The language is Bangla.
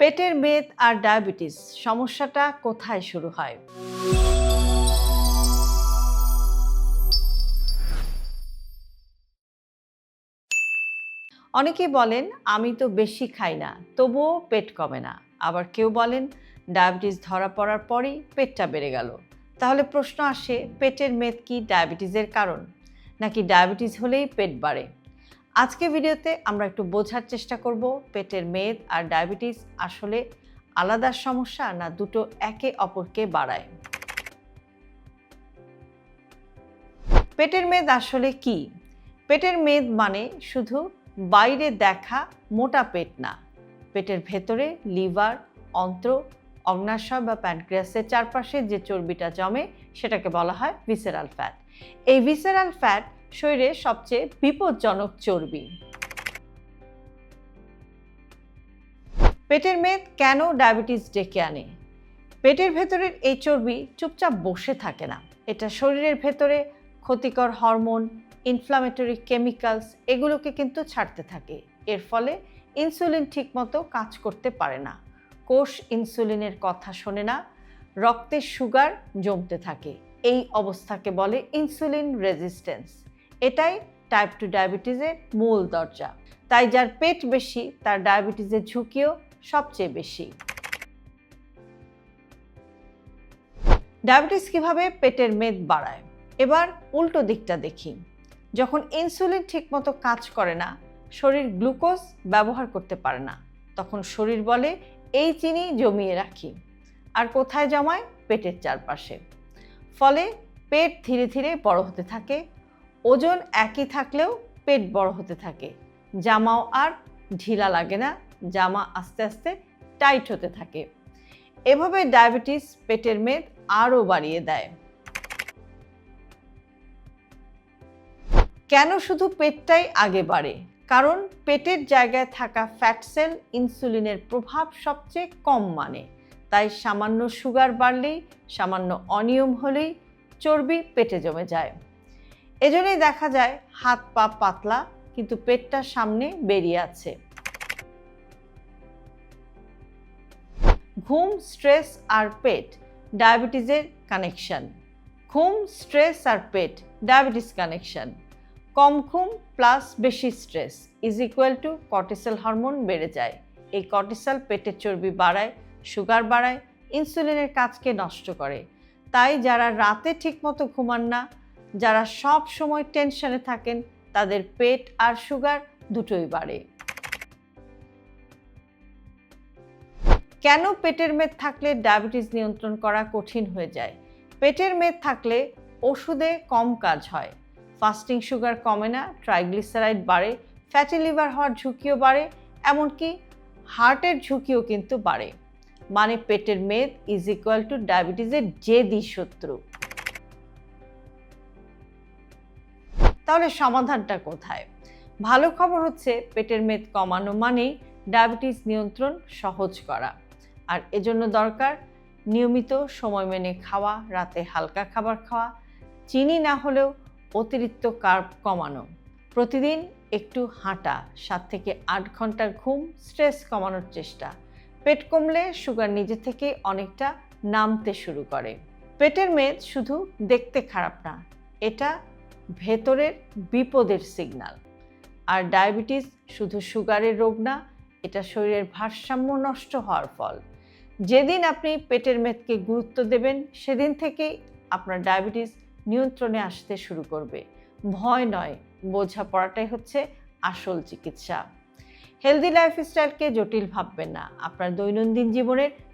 পেটের মেদ আর ডায়াবেটিস, সমস্যাটা কোথায় শুরু হয়? অনেকেই বলেন, আমি তো বেশি খাই না, তবুও পেট কমে না। আবার কেউ বলেন, ডায়াবেটিস ধরা পড়ার পরেই পেটটা বেড়ে গেল। তাহলে প্রশ্ন আসে, পেটের মেদ কি ডায়াবেটিসের কারণ? নাকি ডায়াবেটিস হলেই পেট বাড়ে? আজকে ভিডিওতে আমরা একটু বোঝার চেষ্টা করব পেটের মেদ আর ডায়াবেটিস আসলে আলাদা সমস্যা না দুটো একে অপরকে বাড়ায়। পেটের মেদ আসলে কি? পেটের মেদ মানে শুধু বাইরে দেখা মোটা পেট না। পেটের ভেতরে লিভার, অন্ত্র, অগ্নাশয় বা প্যানক্রিয়াসের চারপাশে যে চর্বিটা জমে সেটাকে বলা হয় ভিসেরাল ফ্যাট এই ভিসেরাল ফ্যাট শরীরে সবচেয়ে বিপজ্জনক চর্বি। পেটের মেদ কেন ডায়াবেটিস ডেকে আনে? পেটের ভেতরের এই চর্বি চুপচাপ বসে থাকে না। এটা শরীরের ভেতরে ক্ষতিকর হরমোন ইনফ্লামেটরি কেমিক্যালস এগুলোকে কিন্তু ছাড়তে থাকে। এর ফলে ইনসুলিন ঠিকমতো কাজ করতে পারে না। কোষ ইনসুলিনের কথা শোনে না। রক্তে সুগার জমতে থাকে। এই অবস্থাকে বলে ইনসুলিন রেজিস্ট্যান্স। এটাই টাইপ টু ডায়াবেটিসের মূল দরজা। তাই যার পেট বেশি, তার ডায়াবেটিসের ঝুঁকিও সবচেয়ে বেশি। ডায়াবেটিস কীভাবে পেটের মেদ বাড়ায়? এবার উল্টো দিকটা দেখি। যখন ইনসুলিন ঠিকমতো কাজ করে না, শরীর গ্লুকোজ ব্যবহার করতে পারে না, তখন শরীর বলে, এই চিনি জমিয়ে রাখি। আর কোথায় জমায়? পেটের চারপাশে। ফলে পেট ধীরে ধীরে বড় হতে থাকে ওজন একই থাকলেও পেট বড় হতে থাকে। জামাও আর ঢিলা লাগে না, জামা আস্তে আস্তে টাইট হতে থাকে। এভাবে ডায়াবেটিস পেটের মেদ আরও বাড়িয়ে দেয়। কেন শুধু পেটটাই আগে বাড়ে? কারণ পেটের জায়গায় থাকা ফ্যাট সেল ইনসুলিনের প্রভাব সবচেয়ে কম মানে। তাই সামান্য সুগার বাড়লেই, সামান্য অনিয়ম হলেই চর্বি পেটে জমে যায়। এজন্যই দেখা যায় হাত পা পাতলা, কিন্তু পেটটা সামনে বেরিয়ে আছে। ঘুম, স্ট্রেস আর পেট, ডায়াবেটিসের কানেকশন। ঘুম, স্ট্রেস আর পেট, ডায়াবেটিস কানেকশন। কম ঘুম প্লাস বেশি stress is equal to cortisol hormone বেড়ে যায়। এই কর্টিসল পেটের চর্বি বাড়ায় সুগার বাড়ায় ইনসুলিনের কাজকে নষ্ট করে। তাই যারা রাতে ঠিকমতো ঘুমান না যারা সব সময় টেনশনে থাকেন, তাদের পেট আর সুগার দুটোই বাড়ে। কেন পেটের মেদ থাকলে ডায়াবেটিস নিয়ন্ত্রণ করা কঠিন হয়ে যায়? পেটের মেদ থাকলে ওষুধে কম কাজ হয়। ফাস্টিং সুগার কমে না ট্রাইগ্লিসারাইড বাড়ে ফ্যাটি লিভার হওয়ার ঝুঁকিও বাড়ে, এমনকি হার্টের ঝুঁকিও কিন্তু বাড়ে। মানে পেটের মেদ ইজ ইকুয়াল টু ডায়াবেটিসের জেদি শত্রু। তাহলে সমাধানটা কোথায়? ভালো খবর হচ্ছে পেটের মেদ কমানো মানেই ডায়াবেটিস নিয়ন্ত্রণ সহজ করা। আর এজন্য দরকার নিয়মিত সময় মেনে খাওয়া, রাতে হালকা খাবার খাওয়া, চিনি না হলেও অতিরিক্ত কার্ব কমানো। প্রতিদিন একটু হাঁটা, সাত থেকে আট ঘণ্টা ঘুম স্ট্রেস কমানোর চেষ্টা। পেট কমলে সুগার নিজে থেকে অনেকটা নামতে শুরু করে। পেটের মেদ শুধু দেখতে খারাপ না, এটা ভেতরের বিপদের সিগন্যাল আর ডায়াবেটিস শুধু সুগারের রোগ না, এটা শরীরের ভারসাম্য নষ্ট হওয়ার ফল। যেদিন আপনি পেটের মেদকে গুরুত্ব দেবেন, সেদিন থেকেই আপনার ডায়াবেটিস নিয়ন্ত্রণে আসতে শুরু করবে। ভয় নয় বোঝাপড়াটাই হচ্ছে আসল চিকিৎসা। হেলদি লাইফস্টাইলকে জটিল ভাববেন না। আপনার দৈনন্দিন জীবনের